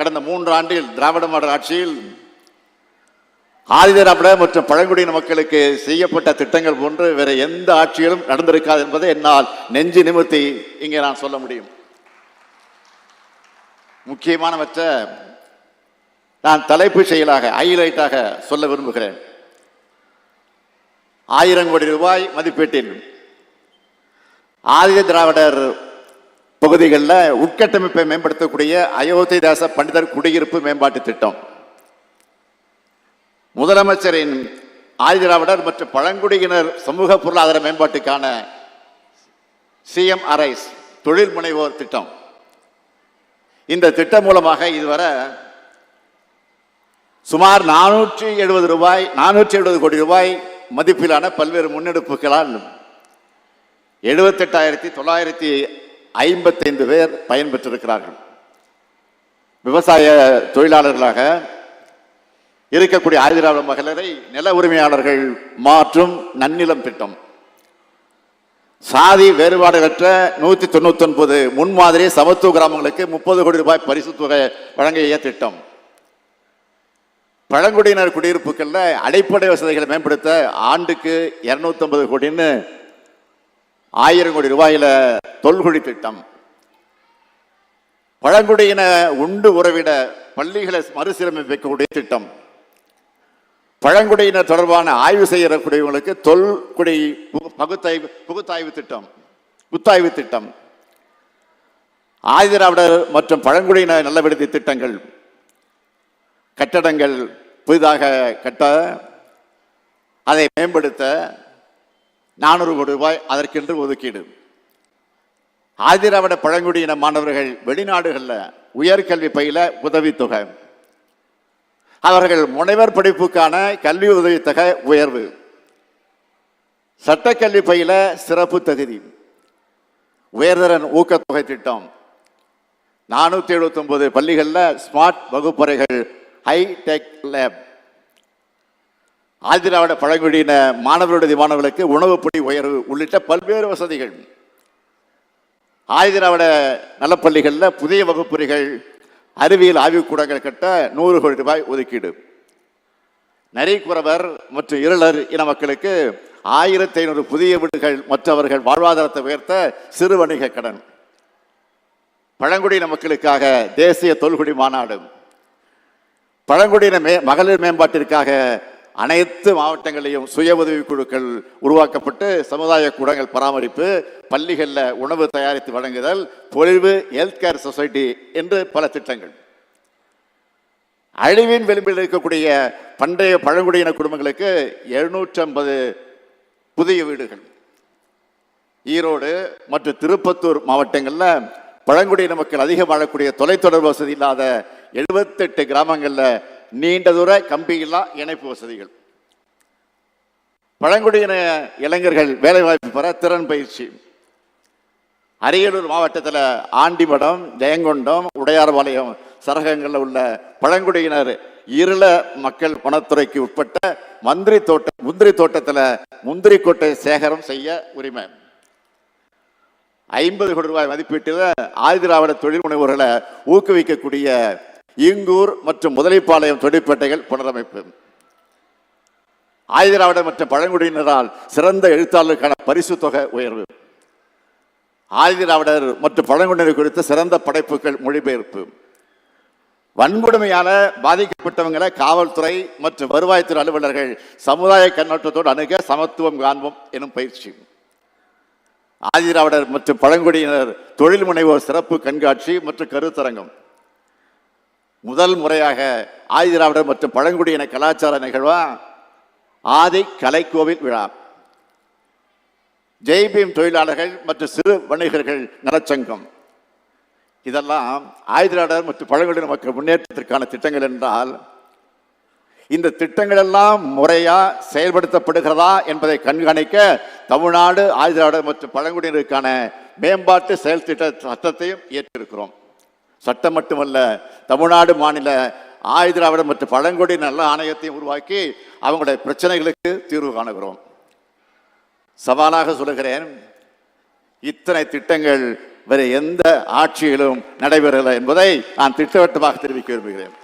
கடந்த மூன்று ஆண்டில் திராவிட மாடல் ஆட்சியில் ஆதிதிராவிட மற்றும் பழங்குடியின மக்களுக்கு செய்யப்பட்ட திட்டங்கள் போன்று வேற எந்த ஆட்சியிலும் நடந்திருக்காது என்பதை என்னால் நெஞ்சு நிமிர்த்தி இங்கே நான் சொல்ல முடியும். முக்கியமானவற்றை நான் தலைப்புச் செயலாக ஹைலைட்டாக சொல்ல விரும்புகிறேன். ஆயிரம் கோடி ரூபாய் மதிப்பீட்டில் ஆதித திராவிடர் பகுதிகளில் உட்கட்டமைப்பை மேம்படுத்தக்கூடிய அயோத்திதாச பண்டிதர் குடியிருப்பு மேம்பாட்டு திட்டம். முதலமைச்சரின் ஆதிதிராவிடர் மற்றும் பழங்குடியினர் சமூக பொருளாதார மேம்பாட்டுக்கான சிஎம் அரைஸ் தொழில் முனைவோர் திட்டம். இந்த திட்டம் மூலமாக இதுவரை சுமார் நானூற்றி எழுபது ரூபாய் நானூற்றி எழுபது கோடி ரூபாய் மதிப்பிலான பல்வேறு முன்னெடுப்புகளால் எழுபத்தெட்டாயிரத்தி தொள்ளாயிரத்தி ஐம்பத்தைந்து பேர் பயன்பெற்றிருக்கிறார்கள். விவசாய தொழிலாளர்களாக இருக்கக்கூடிய ஆதிதிராவிட மகளிரை நில உரிமையாளர்கள் மாற்றும் நன்னிலம் திட்டம். சாதி வேறுபாடுகளற்ற நூத்தி தொண்ணூத்தி ஒன்பது முன்மாதிரி சமத்துவ கிராமங்களுக்கு முப்பது கோடி ரூபாய் பரிசு தொகை வழங்கிய திட்டம். பழங்குடியினர் குடியிருப்புகளில் அடிப்படை வசதிகளை மேம்படுத்த ஆண்டுக்கு இருநூத்தி ஐம்பது கோடின்னு ஆயிரம் கோடி ரூபாயில தொல்குடி திட்டம். பழங்குடியின உண்டு உறவிட பள்ளிகளை மறுசீரமைக்கக்கூடிய திட்டம். பழங்குடியினர் தொடர்பான ஆய்வு செய்யக்கூடியவங்களுக்கு தொல்குடி பகுத்தாய்வு புகுத்தாய்வு திட்டம் புத்தாய்வு திட்டம். ஆதிதிராவிடர் மற்றும் பழங்குடியினர் நல்லவிடுதி திட்டங்கள். கட்டடங்கள் புதிதாக கட்ட அதை மேம்படுத்த நானூறு கோடி ரூபாய் அதற்கென்று ஒதுக்கீடு. ஆதிராவிட பழங்குடியின மாணவர்கள் வெளிநாடுகளில் உயர்கல்வி பயில உதவித்தொகை. அவர்கள் முனைவர் படிப்புக்கான கல்வி உதவித்தொகை உயர்வு. சட்டக்கல்வி பயில சிறப்பு தகுதி. உயர்தரன் ஊக்கத்தொகை திட்டம். நானூற்றி எழுபத்தொம்பது பள்ளிகளில் ஸ்மார்ட் வகுப்பறைகள் ஹைடெக் லேப் ஆதிராவிட பழங்குடியின மாணவருடைய மாணவர்களுக்கு உணவுப்படி உயர்வு உள்ளிட்ட பல்வேறு வசதிகள். ஆதிதிராவிட நலப்பள்ளிகளில் புதிய வகுப்புரைகள் அறிவியல் ஆய்வுக்கூடங்கள் கட்ட நூறு கோடி ரூபாய் ஒதுக்கீடு. நரிக்குறவர் மற்றும் இருளர் இன மக்களுக்கு ஆயிரத்தி ஐநூறு புதிய வீடுகள் மற்றவர்கள் வாழ்வாதாரத்தை உயர்த்த சிறு வணிக கடன். பழங்குடியின மக்களுக்காக தேசிய தொல்குடி மாநாடு. பழங்குடியின மே மகளிர் மேம்பாட்டிற்காக அனைத்து மாவட்டங்களையும் சுய உதவி குழுக்கள் உருவாக்கப்பட்டு சமுதாய கூடங்கள் பராமரிப்பு பள்ளிகளில் உணவு தயாரித்து வழங்குதல் பொழிவு ஹெல்த் கேர் சொசைட்டி என்று பல திட்டங்கள். அழிவின் விளிம்பில் இருக்கக்கூடிய பண்டைய பழங்குடியின குடும்பங்களுக்கு எழுநூற்றி ஐம்பது புதிய வீடுகள். ஈரோடு மற்றும் திருப்பத்தூர் மாவட்டங்களில் பழங்குடியின மக்கள் அதிகம் வாழக்கூடிய தொலைத்தொடர்பு வசதி இல்லாத எழுபத்தெட்டு கிராமங்களில் நீண்ட தூர கம்பியில்லா இணைப்பு வசதிகள். பழங்குடியின இளைஞர்கள் வேலைவாய்ப்பு பெற திறன் பயிற்சி. அரியலூர் மாவட்டத்தில் ஆண்டிமடம் ஜெயங்கொண்டம் உடையார்பாளையம் சரகங்களில் உள்ள பழங்குடியினர் இருள மக்கள் பணத்துறைக்கு உட்பட்ட மந்திரி தோட்ட முந்திரி தோட்டத்தில் முந்திரி கொட்டை சேகரம் செய்ய உரிமை. ஐம்பது கோடி ரூபாய் மதிப்பீட்டில் ஆதிதிராவிட தொழில் முனைவோர்களை ஊக்குவிக்கக்கூடிய இங்கூர் மற்றும் முதலைப்பாளையம் தொழிற்பேட்டைகள் புனரமைப்பு. ஆயிராவிட மற்றும் பழங்குடியினரால் சிறந்த எழுத்தாளருக்கான பரிசு தொகை உயர்வு. ஆதிதிராவிடர் மற்றும் பழங்குடியினர் குறித்த சிறந்த படைப்புகள் மொழிபெயர்ப்பு. வன்கொடுமையால பாதிக்கப்பட்டவங்களை காவல்துறை மற்றும் வருவாய்த்துறை அலுவலர்கள் சமுதாய கண்ணோட்டத்தோடு அணுக சமத்துவம் காண்போம் எனும் பயிற்சி. ஆதிராவிடர் மற்றும் பழங்குடியினர் தொழில் முனைவோர் சிறப்பு கண்காட்சி மற்றும் கருத்தரங்கம். முதல் முறையாக ஆதிதிராவிடர் மற்றும் பழங்குடியின கலாச்சார நிகழ்வா? ஆதி கலைக்கோவில் விழா. ஜெய்பீம் தொழிலாளர்கள் மற்றும் சிறு வணிகர்கள் நலச்சங்கம். இதெல்லாம் ஆயுதிராடர் மற்றும் பழங்குடியின மக்கள் முன்னேற்றத்திற்கான திட்டங்கள் என்றால் இந்த திட்டங்கள் எல்லாம் முறையாக செயல்படுத்தப்படுகிறதா என்பதை கண்காணிக்க தமிழ்நாடு ஆயுதிராடர் மற்றும் பழங்குடியினருக்கான மேம்பாட்டு செயல் திட்ட சட்டத்தையும் இயற்றிருக்கிறோம். சட்டம் மட்டுமல்ல தமிழ்நாடு மாநில ஆயுதராவிடம் மற்றும் பழங்குடி நல்ல ஆணையத்தையும் உருவாக்கி அவங்களுடைய பிரச்சனைகளுக்கு தீர்வு காணுகிறோம். சவாலாக சொல்லுகிறேன் இத்தனை திட்டங்கள் வேறு எந்த ஆட்சியிலும் நடைபெறவில்லை என்பதை நான் திட்டவட்டமாக தெரிவிக்க விரும்புகிறேன்.